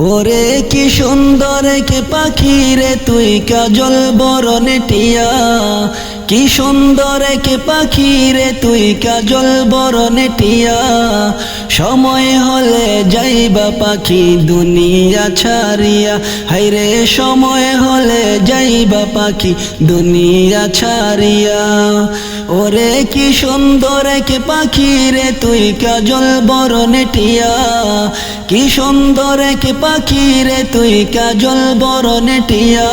ওরে কি সুন্দর কে পাখি রে, তুই কাজল বরণে টিয়া। কি সুন্দর কে পাখি রে, তুই কাজল বরণে টিয়া। সময় হলে যাইবা পাখি দুনিয়া ছাড়িয়া। হাইরে সময় হলে যাইবা পাখি দুনিয়া ছাড়িয়া। ওরে কি সুন্দর কে পাখি রে তুই, কাজল বরণে টিয়া কি সুন্দর কে পাখি রে তুই, কাজল বরণে টিয়া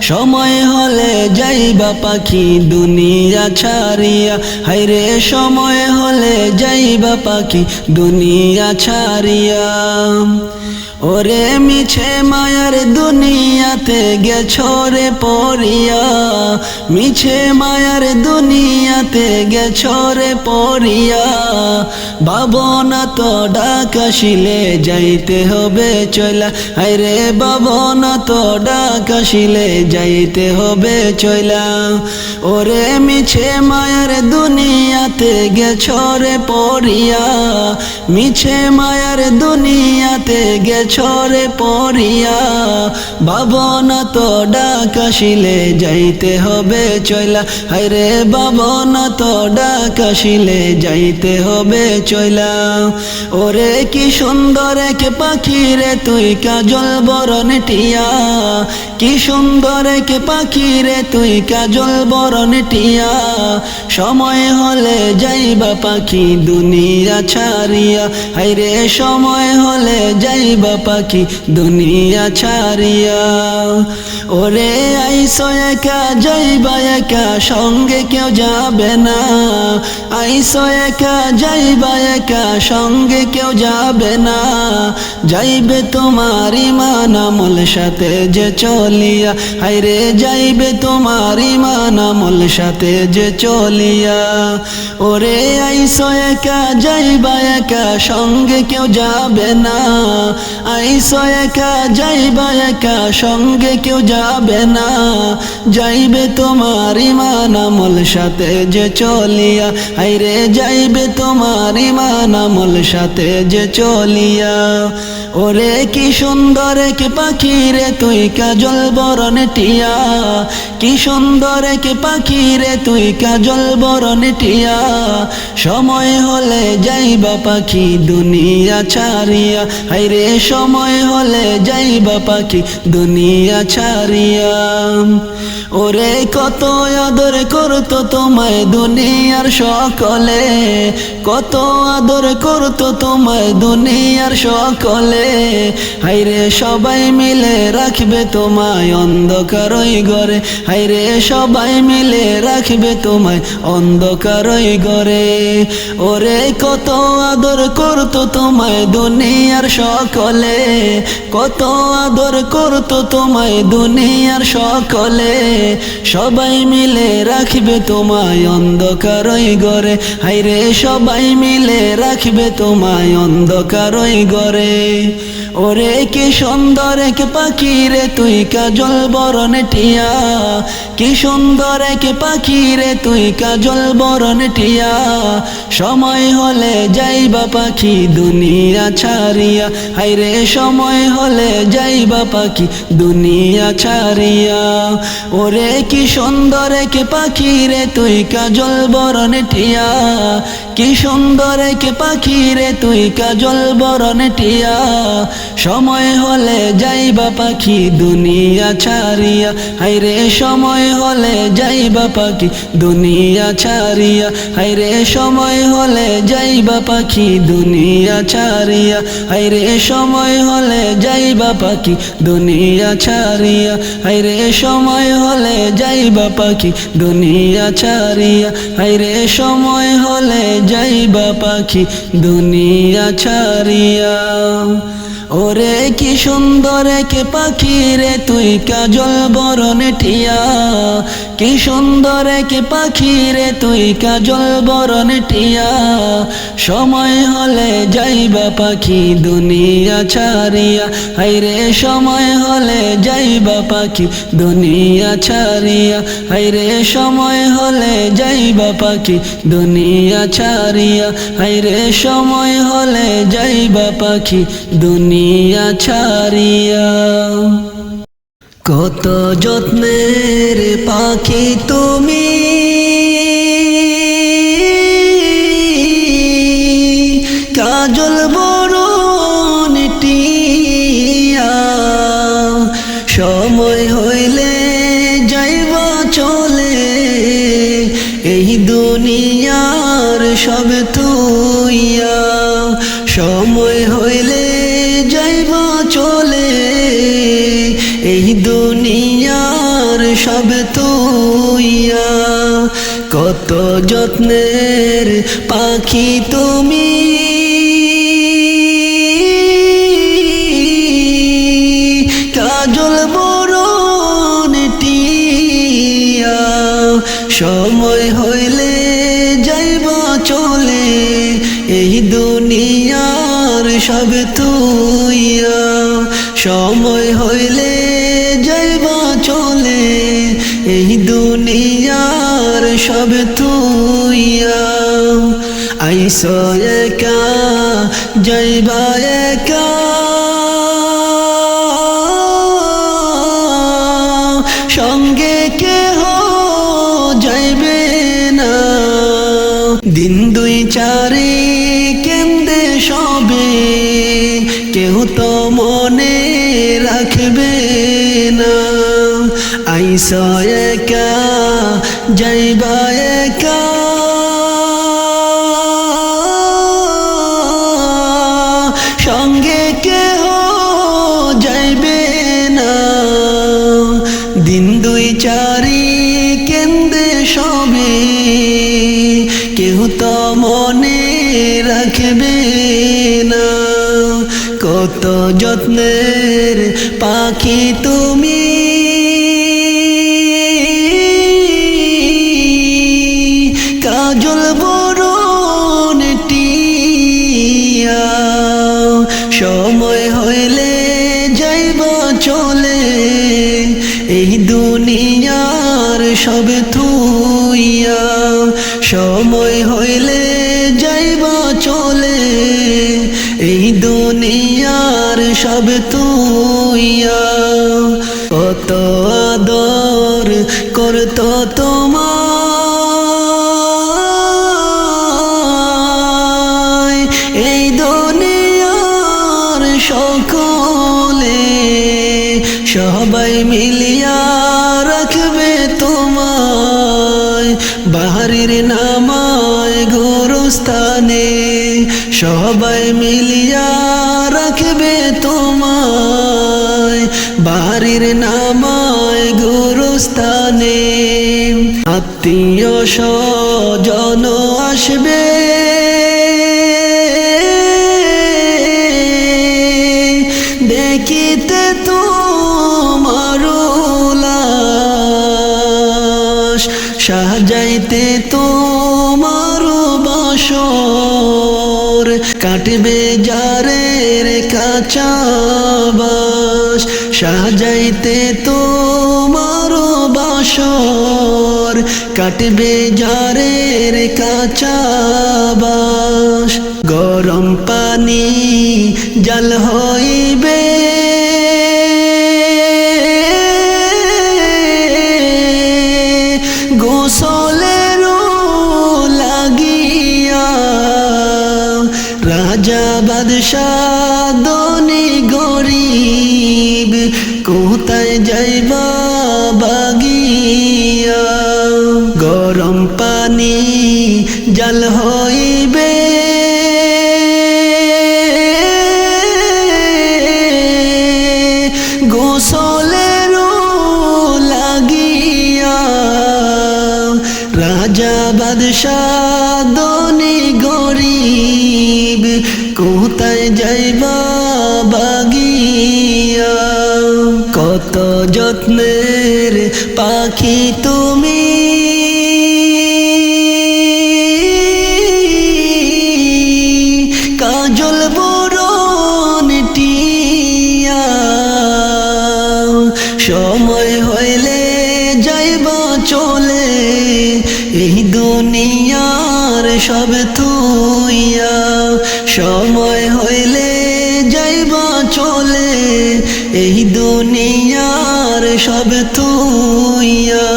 সময় হলে যাইবা পাখি দুনিয়া ছাড়িয়া। হাইরে সময় হলে যাইবা পাখি দুনিয়া ছাড়িয়া। ওরে মিছে মায়ার দুনিয়াতে গেছো রে পড়িয়া। মিছে মায়ার দুনিয়াতে গেছো রে পড়িয়া। বাবনা তো ডাকাশিলে যাইতে হবে চলা আরে বাবনা তো ডাকাশিলে যাইতে হবে চলা ওরে মিছে মায়ার দুনিয়াতে গেছো রে পড়িয়া। মিছে মায়ার দুনিয়াতে গেছো রে পড়িয়া বাবনা তো ডাকাশিলে যাইতে হবে চইলা। হাইরে বাবন তো ডাকাশিলে যাইতে হবে চইলা। ওরে কি সুন্দর এক পাখিরে তুই কাজল বরণ টিয়া। কি সুন্দর কে পাখি রে, তুই কাজল বরণ টিয়া। সময় হলে যাইবা পাখি দুনিয়া ছাড়িয়া। হাইরে সময় হলে যাইবা পাখি দুনিয়া ছাড়িয়া। ওরে আইসো একা, যাইবা একা, সঙ্গে কেউ যাবে না। আইসো একা, যাইবা একা, সঙ্গে কেউ যাবে না। যাইবে তোমার ইমান আমল সাথে যে চলিয়া হাইরে যাইবে তোমার ইমান আমল সাথে যে চলিয়া। ওরে আইসো একা, যাইবা একা, সঙ্গে কেউ যাবে না। আইসো একা, যাইবা একা, সঙ্গে কেউ যাবে না। যাইবে তোমার ইমান আমল সাথে যে চলিয়া হাইরে যাইবে তোমার ইমান আমল সাথে যে চলিয়া। ওরে কি সুন্দর এক পাখি রে, তুই কাজল বরণ টিয়া। কি সুন্দর এক পাখি রে, তুই কাজল বরণ টিয়া। সময় হলে যাইবা পাখি, দুনিয়া ছাড়িয়া। হাইরে সময় হলে যাইবা পাখি, দুনিয়া ছাড়িয়া। ওরে কত আদর করতো তোমায় দুনিয়ার সকলে। কত আদর করতো তোমায় দুনিয়ার সকলে। হাইরে সবাই মিলে রাখবে তোমায় অন্ধকারই ঘরে। হাইরে সবাই মিলে রাখবে তোমায় অন্ধকারই ঘরে। ওরে কত আদর করতো তোমায় দুনিয়ার সকলে। কত আদর করতো তোমায় দুনিয়ার সকলে। সবাই মিলে রাখবে তোমায় অন্ধকারই ঘরে। হাইরে সবাই মিলে রাখবে তোমায় অন্ধকারই ঘরে। ওরে কি সুন্দর এক পাখি রে তুই কাজল বরণ টিয়া কি সুন্দর এক পাখি রে তুই কাজল বরণ টিয়া সময় হলে যাইবা পাখি দুনিয়া ছাড়িয়া। হাইরে সময় হলে যাইবা পাখি দুনিয়া ছাড়িয়া। ওরে কি সুন্দর এক পাখি রে তুই কাজল বরণ টিয়া কি সুন্দর এক পাখি রে তুই কাজল বরণ টিয়া সময় হলে যাইবা পাখি, দুনিয়া ছাড়িয়া। হাইরে সময় হলে যাইবা পাখি, দুনিয়া ছাড়িয়া। হাইরে সময় হলে যাইবা পাখি, দুনিয়া ছাড়িয়া। হাইরে সময় হলে যাইবা পাখি, দুনিয়া ছাড়িয়া। হাইরে সময় হলে যাইবা পাখি, দুনিয়া ছাড়িয়া। হাইরে সময় হলে যাইবা পাখি, দুনিয়া ছাড়িয়া। ওরে কি সুন্দর এক পাখি রে, তুই কাজল বরণ টিয়া কি সুন্দর এক পাখি রে, তুই কাজল বরণ টিয়া সময় হলে যাইবা পাখি, দুনিয়া ছাড়িয়া। হাইরে সময় হলে যাইবা পাখি, দুনিয়া ছাড়িয়া। হাইরে সময় হলে যাইবা পাখি, দুনিয়া ছাড়িয়া। হাইরে সময় হলে যাইবা পাখি, দুনিয়া দুনিয়া ছাড়িয়া। কত যত্নের পাখি তুমি। সব তুইয়া কত যত্নের পাখি তুমি। কাজল বরণ টিয়া সময় হইলে যাইব চলে। এই দুনিয়ার সব তুইয়া সময় হইলে সব তুইয়া আইস একা, যাইবা একা। সঙ্গে কেহ যাইবে না। দিন দুই চারে কেন্দে সবে, কেহ তো মনে রাখবে না। আইস একা যাইবা একা সঙ্গে কেহ যাইবে না। দিন দুই চারি কেন্দ্রে সবে। কেহ তো মনে রাখবে না। কত যত্নের পাখি দুনিয়ার সব তুইয়া কত আদর করত তোমায়। এই দুনিয়ার সকলে সবাই মিলিয়া রাখবে তোমায়। বাহারির নামায় গুরুস্থানে সবাই মিলিয়া স্বজন আসবে। দেখিতে তোমার লাশ সাজাইতে তোমার বাসর। কাটবে যারের কাঁচাবাস সাজাইতে তোমার বাসর। কাটবে যারের কাঁচাবাস গরম পানি জল হইবে জল হইবে এই দুনিয়ার সব তুইয়া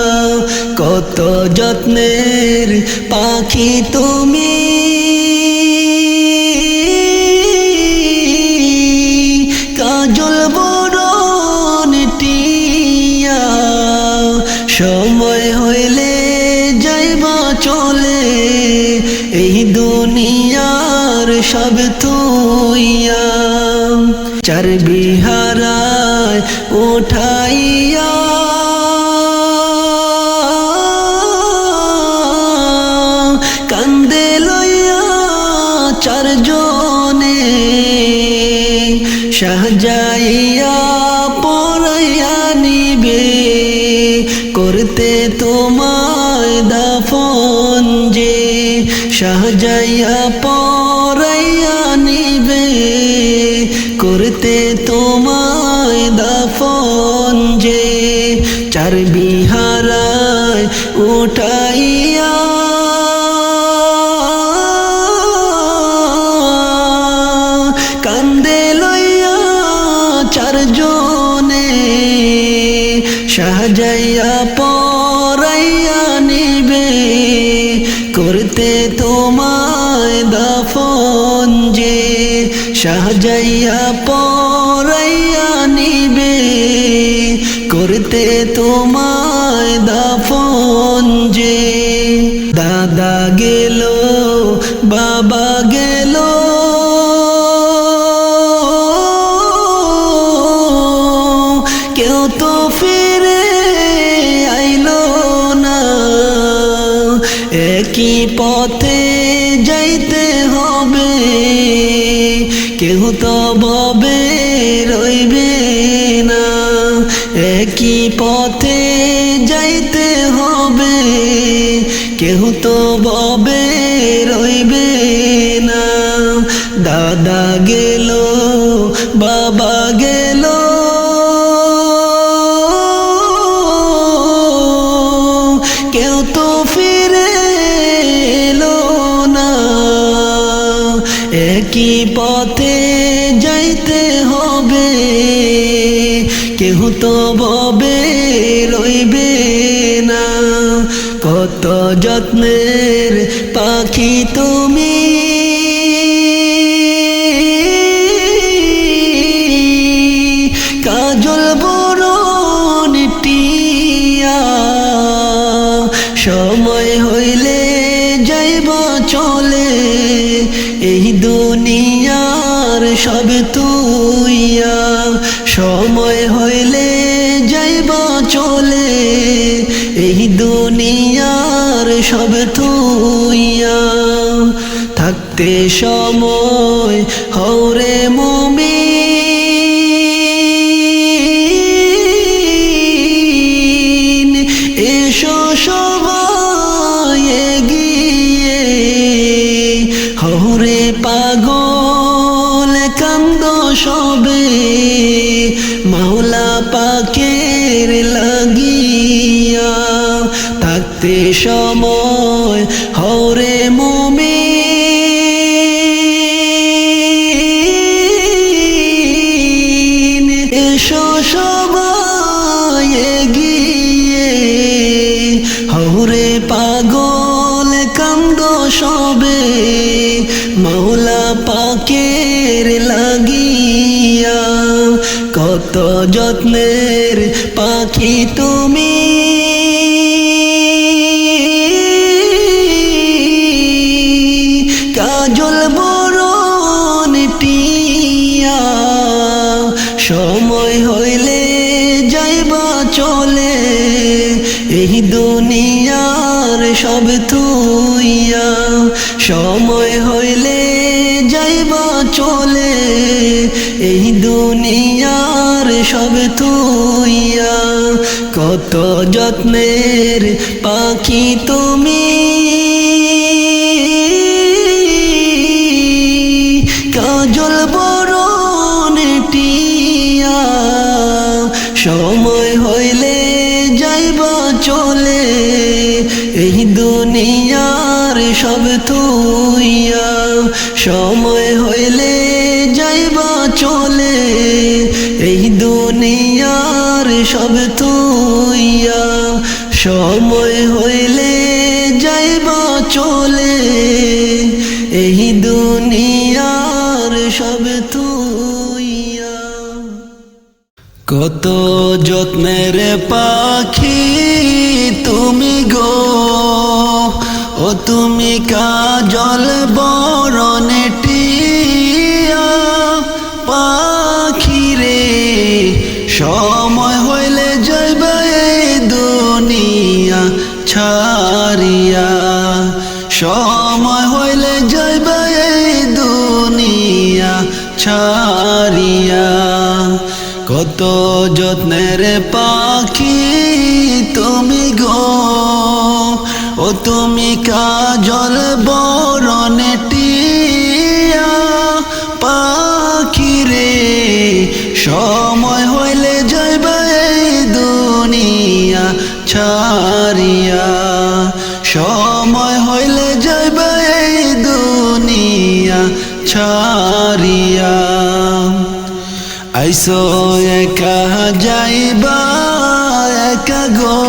কত যত্নের পাখি তুমি। করতে তোমায় দাফন যে সাহজাইয়া পরাইয়া নিবে করতে তোমায় দাফন যে চার বিহারায় উঠাইয়া দাদা গেল, বাবা গেল। কেউ তো ফিরে আইলো না। একই পথে যাইতে হবে। কেউ তো কেউ তো ববে রইবে না। দাদা গেল, বাবা গেল। কেউ তো ফিরে এলো না। একই পথে যাইতে হবে। কেউ তো ববে রইবে কত যত্নের পাখি তুমি। কাজল বরণ সময় হইলে যাইব চলে। এই দুনিয়ার সব তুইয়া, সময় সব তুইয়া থাকতে সময় হরে মুমিন সময় হইলে যাইবা চলে এই দুনিয়ার সব তুইয়া কত যত্নের পাখি তুমি সময় হইলে যাইবা চলে। এই দুনিয়ার সব তুইয়া। সময় হইলে যাইব চলে। এই দুনিয়ার সব তুইয়া। কত যত্নের পাখি তুমি গো। তুমি কাজল বরণে টিয়া পাখি রে সময় হইলে যাইবে দুনিয়া ছাড়িয়া। সময় হইলে যাইবে দুনিয়া ছাড়িয়া। কত যত্নের পাখি তুমি গো ও তুমি কাজল বরণে টিয়া পাখি রে সময় হইলে যাইবে দুনিয়া ছাড়িয়া। সময় হইলে যাইবে দুনিয়া ছাড়িয়া। আইসো একা যাইবা, একা গো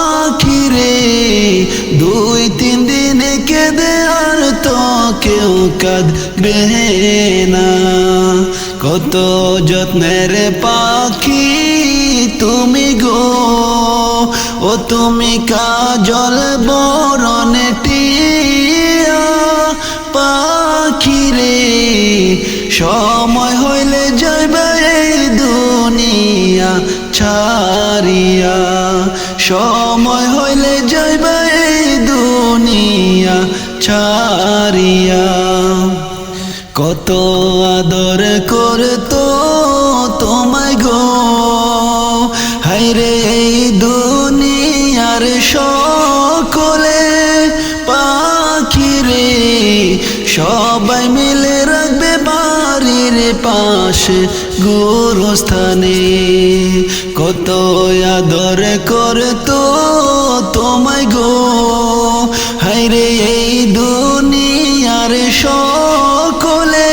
রে, দুই তিন দিনে কেঁদে আর তো কেউ কাঁদবে না। কত যত্নের পাখি তুমি গো, ও তুমি কাজল বরণে টিয়া পাখি রে। সময় হইলে যাইবে দুনিয়া ছাড়িয়া, সময় যাইবে দুনিয়া ছাড়িয়া। কত আদর করতো তোমায় গো। হাইরে এই দুনিয়ার সকলে পাখি রে সবাই মিলে রাখবে বাড়ির পাশে গুরুস্থানে। কত আদর করতো তোমায় গো। হাইরে এই দুনিয়ার সকলে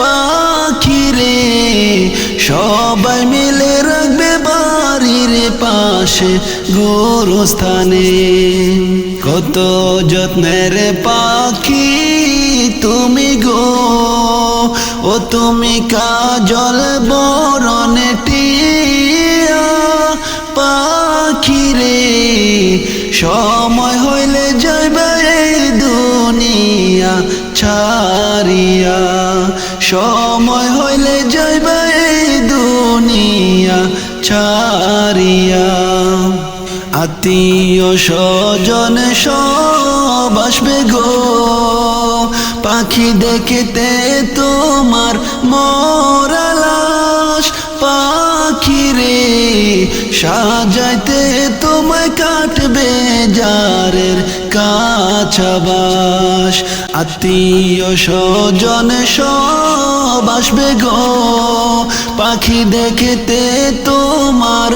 পাখি রে সবাই মিলে রাখবে বাড়ির পাশে গোরস্থানে। কত যত্নের পাখি তুমি গো। ও তুমি কাজল বরণে সময় হইলে যাইবে দুনিয়া ছাড়িয়া। সময় হইলে যাইবে দুনিয়া ছাড়িয়া। আত্মীয় স্বজন সব আসবে গো। পাখি দেখতে তোমার মরালাস সাজাইতে তোমায় কাটবে যারের কাছাবাস। আত্মীয় স্বজন সব আসবে গো। পাখি দেখতে তোমার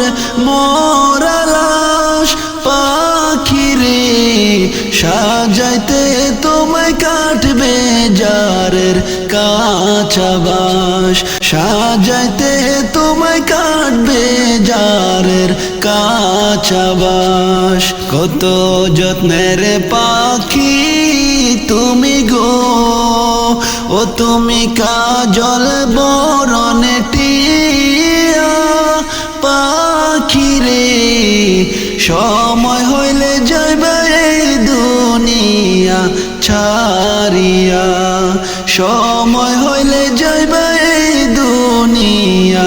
মরালাস পাখি রে সাজাইতে তোমায় কাটবে যারের কাছাবাস। সাজাইতে তোমায় যারের কাছাবাস কত যত্নের পাখি তুমি গো। ও তুমি কাজল বরণে টিয়া পাখি রে সময় হইলে যাইবে দুনিয়া ছাড়িয়া। সময় হইলে যাইবে দুনিয়া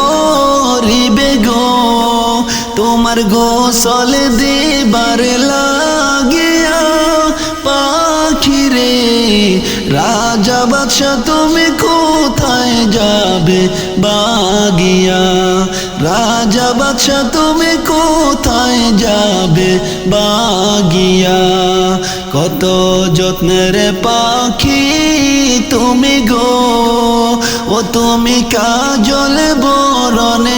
তোমার গোসল দিবার লাগিয়া পাখিরে, রাজা বাদশা তুমি কোথায় যাবে বাগিয়া? রাজা বাদশা তুমি কোথায় যাবে বাগিয়া? কত যত্নের পাখি তুমি গো, ও তুমি কাজল বরণে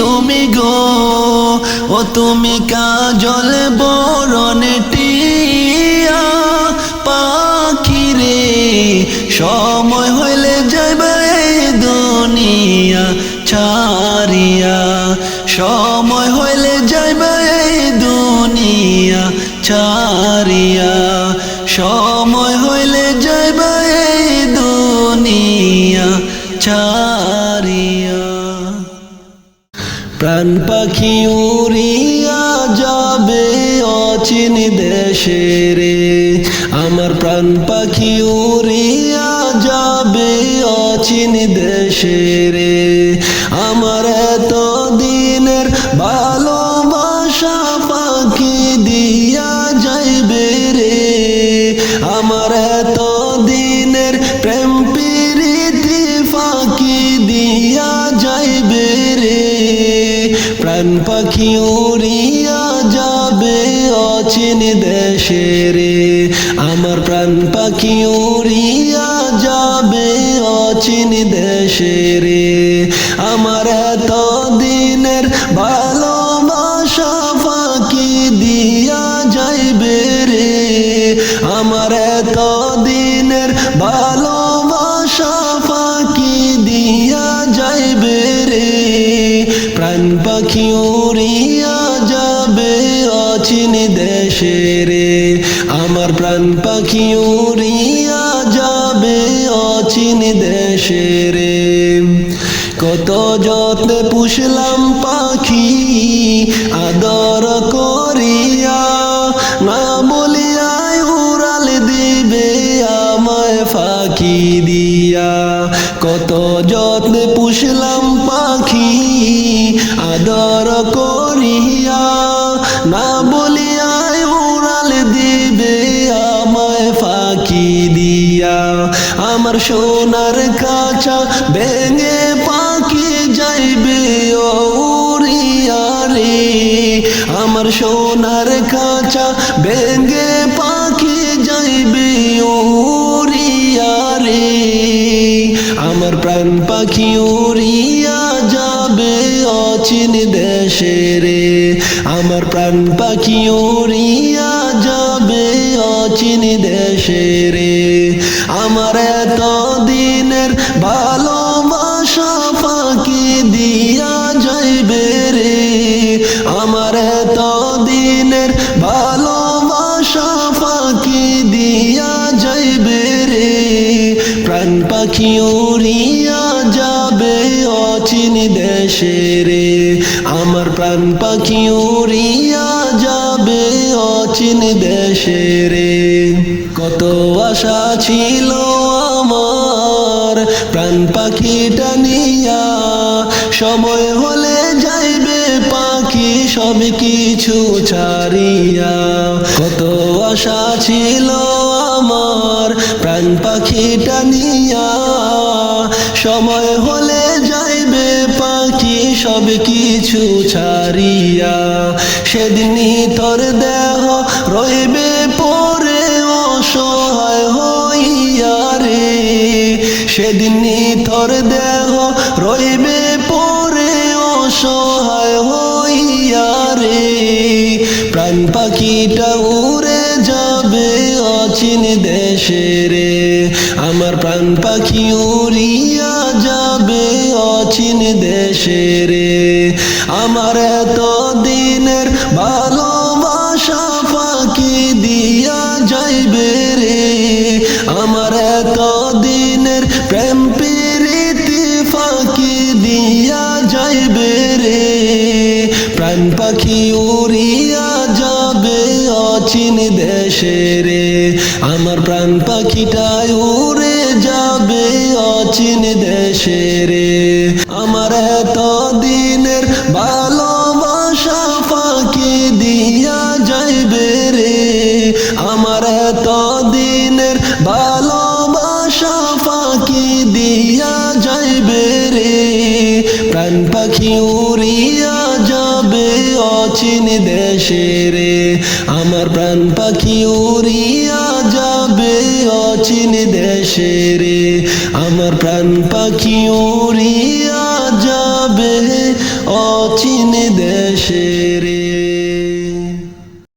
তুমি গো ও তুমি কাজল বরণে প্রাণ পাখি উড়িয়া যাবে অচিন দেশে রে। আমার প্রাণ পাখি উড়িয়া পুষলাম পাখি আদর করিয়া, না বলিয়ায় উড়াল দিবে আমায় ফাঁকি দিয়া। কত যত্নে পুষলাম পাখি আদর করিয়া, না বলিয়ায় উড়াল দিবে আমায় ফাঁকি দিয়া। আমার সোনার কাছা ভেঙে সোনার কাঁচা ভেঙে পাখি যাইবে উড়িয়ারে আমার প্রাণ পাখি উড়িয়া যাবে অচিন দেশে রে। আমার প্রাণ পাখি উড়িয়া ছিল আমার। প্রাণ পাখিটা নিয়া সময় হলে যাইবে পাখি, সব কিছু ছাড়িয়া। কত আশা ছিল আমার, প্রাণ পাখিটা নিয়া। সময় হলে যাইবে পাখি, সব কিছু ছাড়িয়া। সেদিনই তোর দেহ রইবে পরে অসহায় হইয়া রে সেদিনই তোর দেহ রইবে পরে অসহায় হইয়া রে। প্রাণ পাখিটা উড়ে যাবে অচিন দেশে রে। আমার প্রাণ পাখি উড়িয়া যাবে অচিন দেশে রে। যাইবে রে প্রাণ পাখি উড়িয়া যাবে অচিন দেশে রে। আমার প্রাণ পাখিটাই উড়ে যাবে অচিন দেশে রে।